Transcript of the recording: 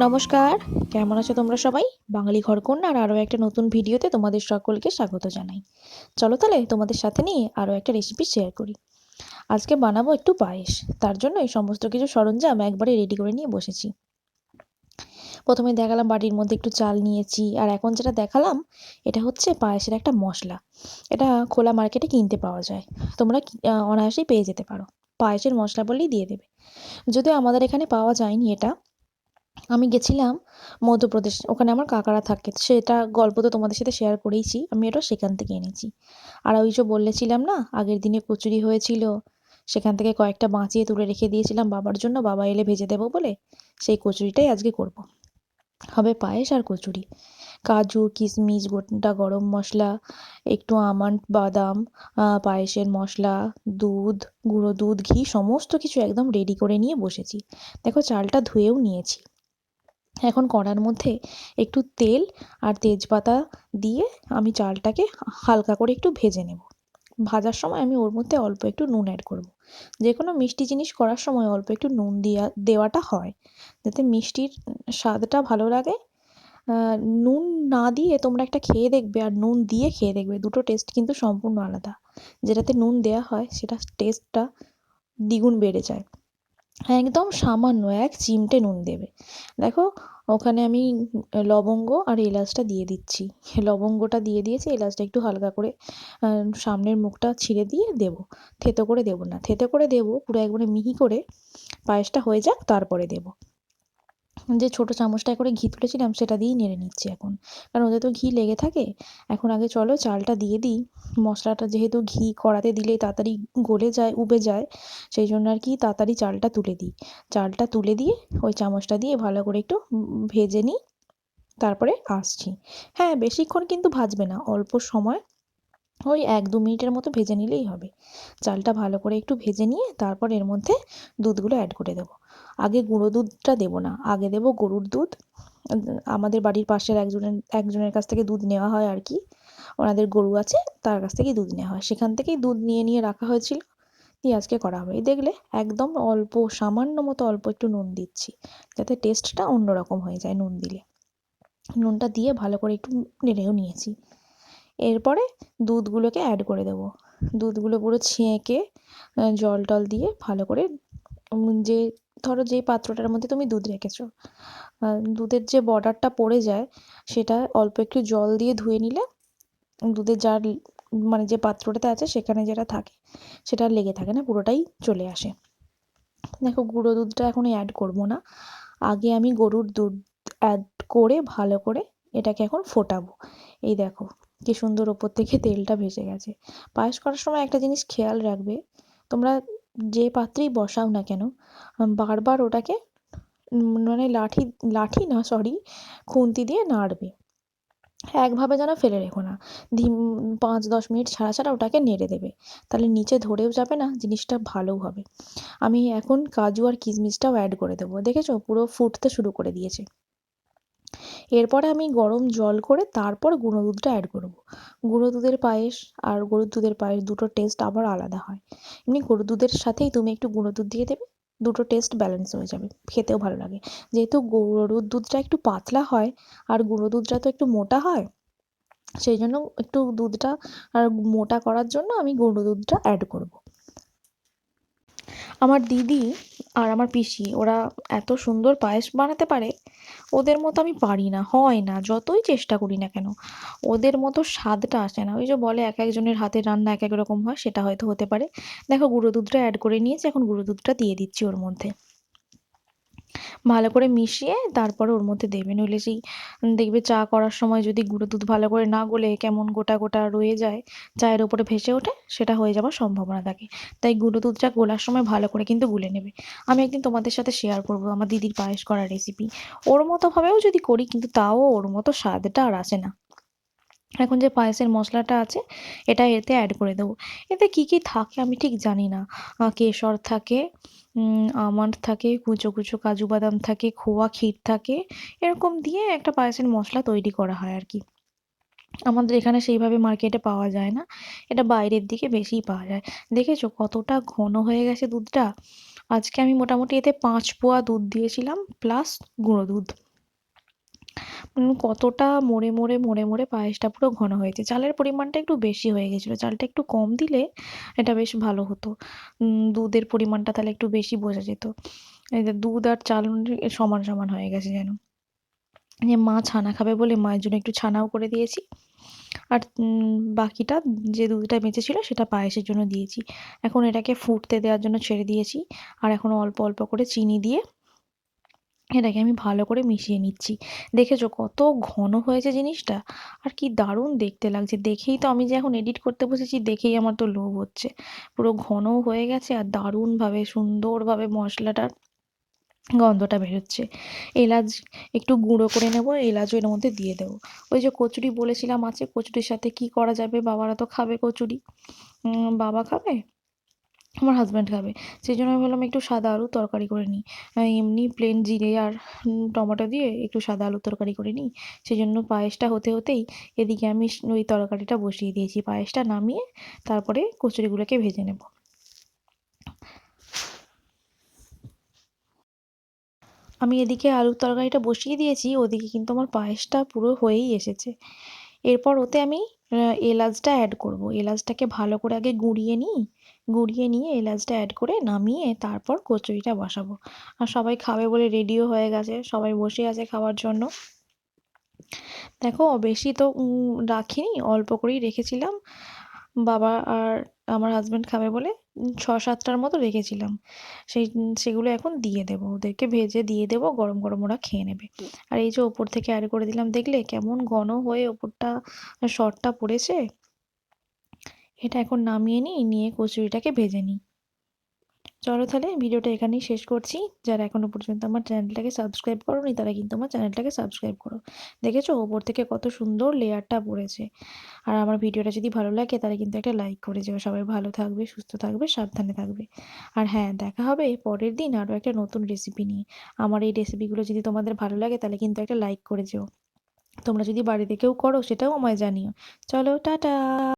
নমস্কার, কেমন আছো তোমরা সবাই? বাঙালি ঘরকন্যার আরও একটা নতুন ভিডিওতে তোমাদের সকলকে স্বাগত জানাই। চলো তাহলে তোমাদের সাথে নিয়ে আরও একটা রেসিপি শেয়ার করি। আজকে বানাবো একটু পায়েস। তার জন্য এই সমস্ত কিছু সরঞ্জাম একবারে রেডি করে নিয়ে বসেছি। প্রথমে দেখালাম বাটির মধ্যে একটু চাল নিয়েছি আর এখন যেটা দেখালাম, এটা হচ্ছে পায়েসের একটা মশলা। এটা খোলা মার্কেটে কিনতে পাওয়া যায়। তোমরা অনায়াসেই পেয়ে যেতে পারো। পায়েসের মশলা বললেই দিয়ে দেবে। যদিও আমাদের এখানে পাওয়া যায়নি এটা আমি গেছিলাম মধ্যপ্রদেশ, ওখানে আমার কাকারা থাকে, সেটা গল্প তো তোমাদের সাথে শেয়ার করেইছি, আমি এটা সেখান থেকে এনেছি। আর ওই যে বলেছিলাম না, আগের দিনে কচুরি হয়েছিল, সেখান থেকে কয়েকটা বাঁচিয়ে তুলে রেখে দিয়েছিলাম বাবার জন্য, বাবা এলে ভেজে দেবো বলে, সেই কচুরিটাই আজকে করব। হবে পায়েস আর কচুরি, কাজু, কিশমিশ, গোটা গরম মশলা, একটু আমন্ড, বাদাম পায়েসের মশলা, দুধ, গুঁড়ো দুধ, ঘি, সমস্ত কিছু একদম রেডি করে নিয়ে বসেছি। দেখো চালটা ধুয়েও নিয়েছি। এখন কড়ার মধ্যে একটু তেল আর তেজপাতা দিয়ে আমি চালটাকে হালকা করে একটু ভেজে নেব। ভাজার সময় আমি ওর মধ্যে অল্প একটু নুন অ্যাড করব। যে কোনো মিষ্টি জিনিস করার সময় অল্প একটু নুন দেওয়া দেওয়াটা হয়। যাতে মিষ্টির স্বাদটা ভালো লাগে। নুন না দিয়ে তোমরা একটা খেয়ে দেখবে আর নুন দিয়ে খেয়ে দেখবে। দুটো টেস্ট কিন্তু সম্পূর্ণ আলাদা। যেটাতে নুন দেওয়া হয়, সেটা টেস্টটা দ্বিগুণ বেড়ে যায়। একদম সামান্য এক চিমটে নুন দেবে। দেখো, ওখানে আমি লবঙ্গ আর এলাচটা দিয়ে দিচ্ছি। লবঙ্গটা দিয়ে দিয়েছি, এলাচটা একটু হালকা করে সামনের মুখটা ছিঁড়ে দিয়ে দেব। থেতো করে দেব না, থেতো করে দেব, পুরো একবারে মিহি করে পায়েসটা হয়ে যাক, তারপরে দেবো। যে ছোটো চামচটায় করে ঘি তুলেছিলাম সেটা দিয়েই নেড়ে নিচ্ছি এখন। কারণ ওদের তো ঘি লেগে থাকে। এখন আগে চলো চালটা দিয়ে দিই। মশলাটা যেহেতু ঘি কড়াতে দিলেই তাড়াতাড়ি গলে যায়, উবে যায়, সেই জন্য আর কি তাড়াতাড়ি চালটা তুলে দিই। চালটা তুলে দিয়ে ওই চামচটা দিয়ে ভালো করে একটু ভেজে নিই। তারপরে আসছি। হ্যাঁ বেশিক্ষণ কিন্তু ভাজবে না। অল্প সময় ওই এক দু মিনিটের মতো ভেজে নিলেই হবে। চালটা ভালো করে একটু ভেজে নিয়ে তারপর এর মধ্যে দুধগুলো অ্যাড করে দেবো। আগে গুঁড়ো দুধটা দেবো না। আগে দেবো গরুর দুধ। আমাদের বাড়ির পাশের একজনের একজনের কাছ থেকে দুধ নেওয়া হয় আর কি। ওনাদের গরু আছে, তার কাছ থেকেই দুধ নেওয়া হয়। সেখান থেকেই দুধ নিয়ে নিয়ে রাখা হয়েছিল। দিয়ে আজকে করা হবে। দেখলে একদম অল্প, সামান্য মতো অল্প একটু নুন দিচ্ছি। যাতে টেস্টটা অন্যরকম হয়ে যায় নুন দিলে। নুনটা দিয়ে ভালো করে একটু নেড়েও নিয়েছি। এরপরে দুধগুলোকে অ্যাড করে দেবো। দুধগুলো পুরো ছেঁকে জল টল দিয়ে ভালো করে যে ধরো যেই পাত্রটার মধ্যে তুমি দুধ রেখেছো দুধের যে বর্ডারটা পড়ে যায় সেটা অল্প একটু জল দিয়ে ধুয়ে নিলে দুধের যার মানে যে পাত্রটাতে আছে সেখানে যেটা থাকে সেটা লেগে থাকে না, পুরোটাই চলে আসে। দেখো গুঁড়ো দুধটা এখন অ্যাড করব না, আগে আমি গরুর দুধ অ্যাড করে ভালো করে এটাকে এখন ফোটাবো। এই দেখো কি সুন্দর ওপর থেকে তেলটা ভেসে গেছে। পায়েস করার সময় একটা জিনিস খেয়াল রাখবে, তোমরা যে পাত্রেই বসাও না কেন বারবার ওটাকে মানে লাঠি লাঠি না সরি খুন্তি দিয়ে নাড়বে। একভাবে যেন ফেলে রেখো না। ধিম, পাঁচ, দশ মিনিট ছাড়া ছাড়া ওটাকে নেড়ে দেবে। তাহলে নিচে ধরেও যাবে না, জিনিসটা ভালোও হবে। আমি এখন কাজু আর কিশমিশটাও অ্যাড করে দেবো। দেখেছ? পুরো ফুটতে শুরু করে দিয়েছে। এরপরে আমি গরম জল করে তারপর গুঁড়ো দুধটা অ্যাড করব। গুঁড়ো দুধের পায়েস আর গরুর দুধের পায়েস দুটো টেস্ট আবার আলাদা হয়। এমনি গরুর দুধের সাথেই তুমি একটু গুঁড়ো দুধ দিয়ে দেবে, দুটো টেস্ট ব্যালেন্স হয়ে যাবে, খেতেও ভালো লাগে। যেহেতু গরুর দুধটা একটু পাতলা হয় আর গুঁড়ো দুধটা তো একটু মোটা হয়, সেই জন্য একটু দুধটা আর মোটা করার জন্য আমি গুঁড়ো দুধটা অ্যাড করব। আমার দিদি আর আমার পিসি, ওরা এত সুন্দর পায়েস বানাতে পারে ওদের মতো আমি পারি না, হয় না, যতই চেষ্টা করি না কেন, ওদের মতো স্বাদটা আসে না। ওই যে বলে এক একজনের হাতে রান্না এক এক রকম হয়, সেটা হয়তো হতে পারে। দেখো গুঁড়ো দুধটা অ্যাড করে নিয়েছি, এখন গুঁড়ো দুধটা দিয়ে দিচ্ছি ওর মধ্যে। ভালো করে মিশিয়ে তারপরে ওর মধ্যে দেবে। নইলে সেই দেখবে চা করার সময় যদি গুঁড়ো দুধ ভালো করে না গলে কেমন গোটা গোটা রয়ে যায়, চায়ের ওপরে ভেসে ওঠে, সেটা হয়ে যাওয়ার সম্ভাবনা থাকে। তাই গুঁড়ো দুধটা গোলার সময় ভালো করে কিন্তু গুলে নেবে। আমি একদিন তোমাদের সাথে শেয়ার করব আমার দিদির পায়েস করার রেসিপি ওর মতোভাবেও যদি করি কিন্তু তাও ওর মতো স্বাদটা আর আসে না। এখন যে পায়েসের মশলাটা আছে, এটা এতে অ্যাড করে দেবো। এতে কী কী থাকে আমি ঠিক জানি না। কেশর থাকে আমন্ড থাকে, কুচো কুচো, কাজু বাদাম থাকে, খোয়া ক্ষীর থাকে, এরকম দিয়ে একটা পায়েসের মশলা তৈরি করা হয় আর কি। আমাদের এখানে সেইভাবে মার্কেটে পাওয়া যায় না। এটা বাইরের দিকে বেশিই পাওয়া যায়। দেখেছ কতটা ঘন হয়ে গেছে দুধটা? আজকে আমি মোটামুটি এতে পাঁচ পোয়া দুধ দিয়েছিলাম প্লাস গুঁড়ো দুধ। কতটা মরে মরে মরে মরে পায়েসটা পুরো ঘন হয়েছে। চালের পরিমাণটা একটু বেশি হয়ে গেছিল। চালটা একটু কম দিলে এটা বেশ ভালো হতো। দুধের পরিমাণটা তাহলে একটু বেশি বোঝা যেত। দুধ আর চাল সমান সমান হয়ে গেছে যেন। যে মা ছানা খাবে বলে মায়ের জন্য একটু ছানাও করে দিয়েছি। আর বাকিটা যে দুধটা বেঁচে ছিল সেটা পায়েসের জন্য দিয়েছি। এখন এটাকে ফুটতে দেওয়ার জন্য ছেড়ে দিয়েছি। আর এখন অল্প অল্প করে চিনি দিয়ে এটাকে আমি ভালো করে মিশিয়ে নিচ্ছি। দেখেছ কত ঘন হয়েছে জিনিসটা? আর কি দারুণ দেখতে লাগছে। দেখেই তো আমি যে এখন এডিট করতে বসেছি, দেখেই আমার তো লোভ হচ্ছে। পুরো ঘনও হয়ে গেছে আর দারুণভাবে, সুন্দরভাবে মশলাটার গন্ধটা বেরোচ্ছে। এলাচ একটু গুঁড়ো করে নেব, এলাচও এর মধ্যে দিয়ে দেবো। ওই যে কচুরি বলেছিলাম আছে, কচুরির সাথে কি করা যাবে? বাবারা তো খাবে কচুরি। বাবা খাবে? আমার হাজব্যান্ড খাবে। সেই জন্য আমি ভাবলাম একটু সাদা আলুর তরকারি করে নিই। এমনি প্লেন জিরে আর টমেটো দিয়ে একটু সাদা আলুর তরকারি করে নিই। সেই জন্য পায়েসটা হতে হতেই এদিকে আমি ওই তরকারিটা বসিয়ে দিয়েছি। পায়েসটা নামিয়ে তারপরে কচুরিগুলোকে ভেজে নেব। আমি এদিকে আলুর তরকারিটা বসিয়ে দিয়েছি। ওদিকে কিন্তু আমার পায়েসটা পুরো হয়েই এসেছে। এরপর ওতে আমি এলাচটা অ্যাড করব। এলাচটাকে ভালো করে আগে গুঁড়িয়ে নিই। গুঁড়িয়ে নিয়ে এলাচটা অ্যাড করে নামিয়ে তারপর কচুরিটা বসাবো। আর সবাই খাবে বলে রেডিও হয়ে গেছে, সবাই বসে আছে খাওয়ার জন্য। দেখো, বেশি তো রাখিনি, অল্প করেই রেখেছিলাম। বাবা আর আমার হাজব্যান্ড খাবে বলে ছ সাতটার মতো রেখেছিলাম। সেই সেগুলো এখন দিয়ে দেবো, ওদেরকে ভেজে দিয়ে দেবো, গরম গরম ওরা খেয়ে নেবে। আর এই যে ওপর থেকে অ্যাড করে দিলাম, দেখলে কেমন ঘন হয়ে ওপরটা সরটা পড়েছে। এটা এখন নামিয়ে নিই, নিয়ে কচুরিটাকে ভেজে নিই। চলো তাহলে ভিডিওটা এখানেই শেষ করছি। যারা এখনও পর্যন্ত আমার চ্যানেলটাকে সাবস্ক্রাইব করোনি, তারা কিন্তু আমার চ্যানেলটাকে সাবস্ক্রাইব করো। দেখেছ? ওপর থেকে কত সুন্দর লেয়ারটা পড়েছে। আর আমার ভিডিওটা যদি ভালো লাগে, তাহলে কিন্তু একটা লাইক করে যেও। সবাই ভালো থাকবে, সুস্থ থাকবে, সাবধানে থাকবে। আর হ্যাঁ দেখা হবে পরের দিন আরও একটা নতুন রেসিপি নিয়ে। আমার এই রেসিপিগুলো যদি তোমাদের ভালো লাগে, তাহলে কিন্তু একটা লাইক করে যেও। তোমরা যদি বাড়িতে কেউ করো, সেটাও আমায় জানিও। চলো, টাটা!